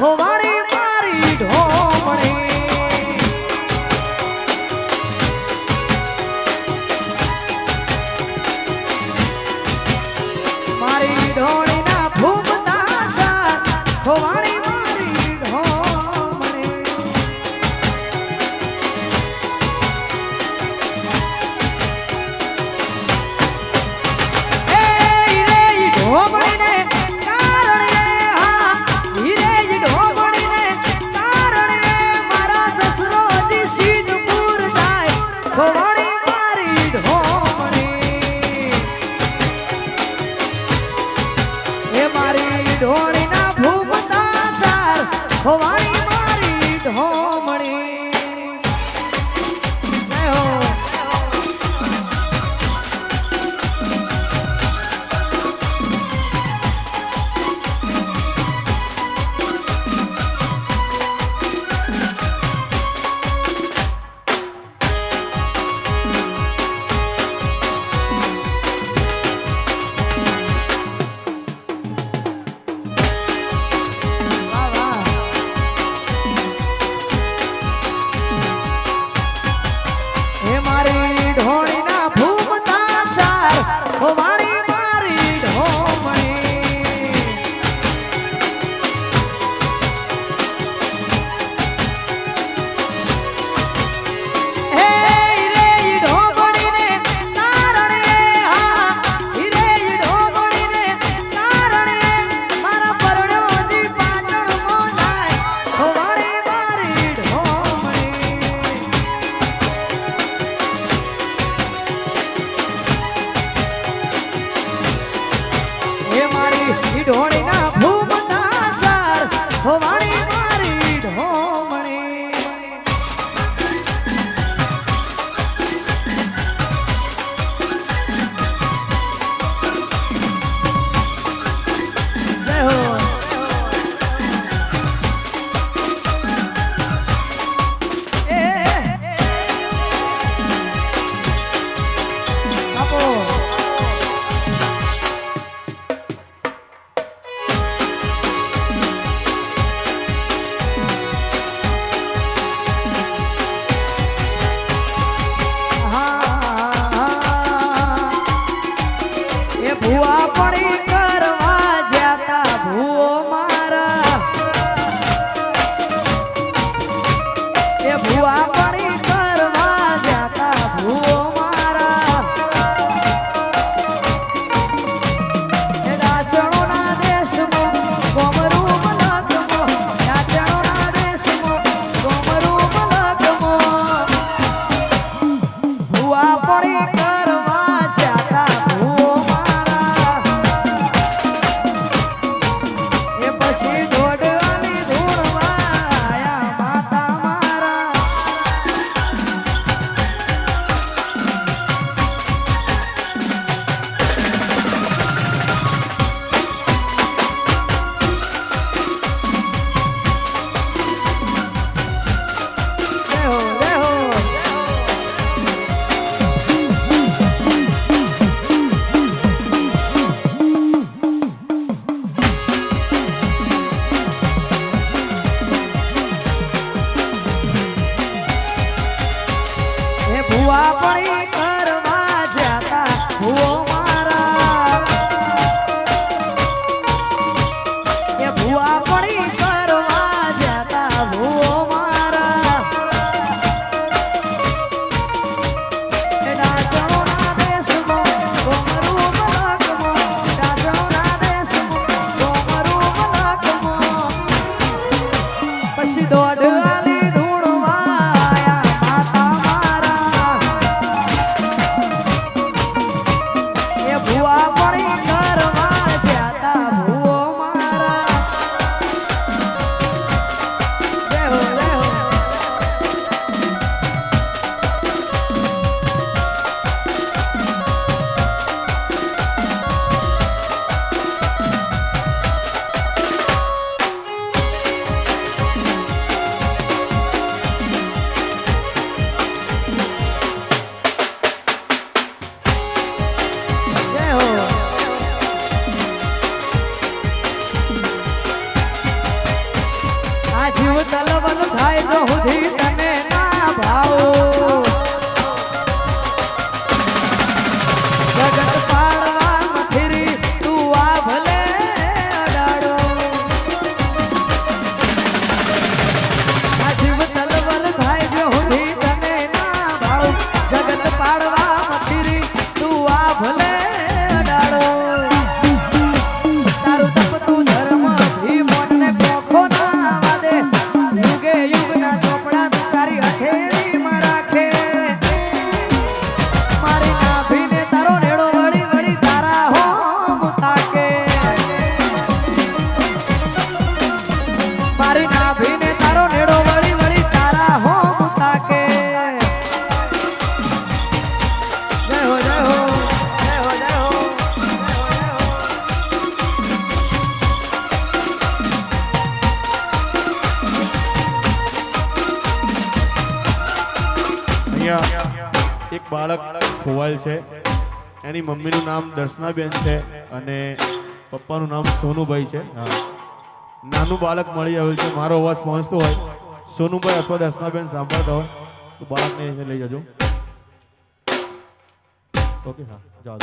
রাখবা એક બાળક ખોવાયેલ છે. એની મમ્મીનું નામ દર્શનાબેન છે અને પપ્પાનું નામ સોનુભાઈ છે. હા. નાનું બાળક મળી આવ્યું છે. મારો અવાજ પહોંચતો હોય. સોનુભાઈ અથવા દર્શનાબેન સાંભળતા હોય, તો બાળકને લઈ જજો. ઓકે, હા, જાઓ.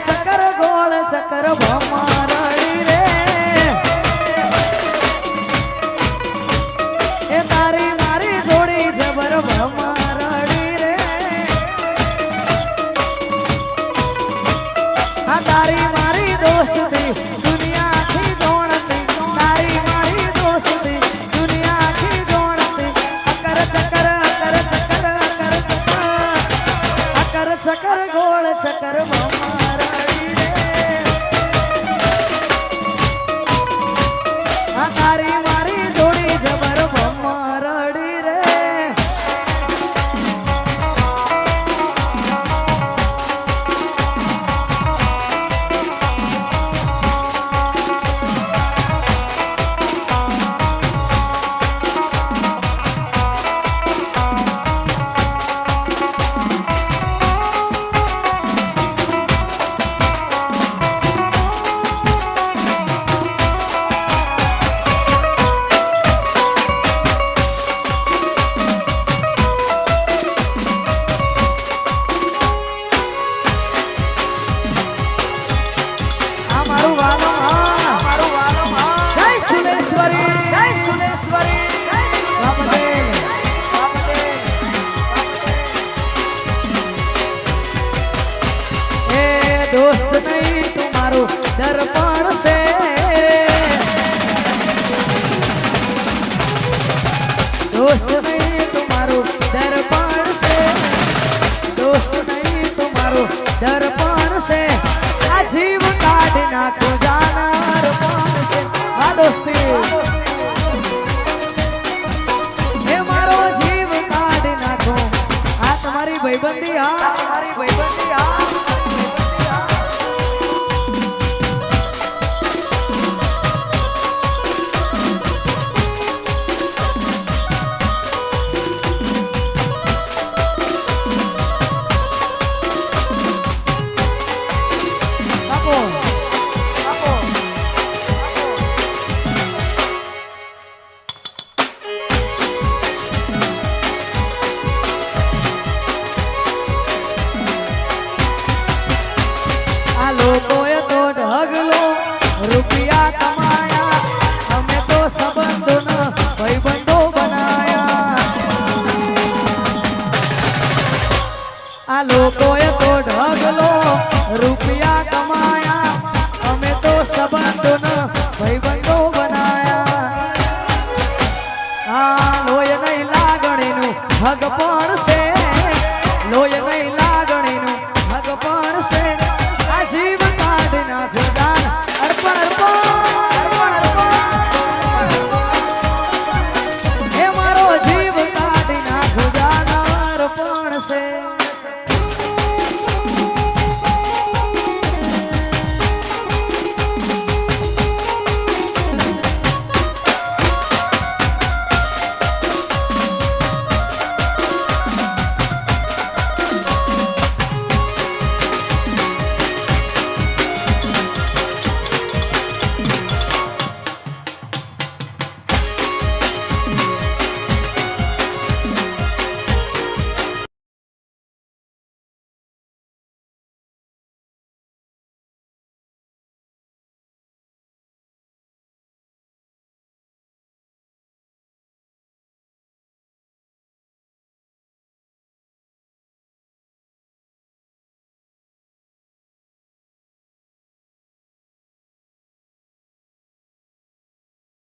ચક્કર ગોળ ચક્કર ભમર આ જીવ કાઢી નાખું આ દોસ્તી. એ જીવ કાઢી નાખો આ તમારી ભાઈબંધી, હા, તમારી ભાઈબંધી, હા. માણસે. લોય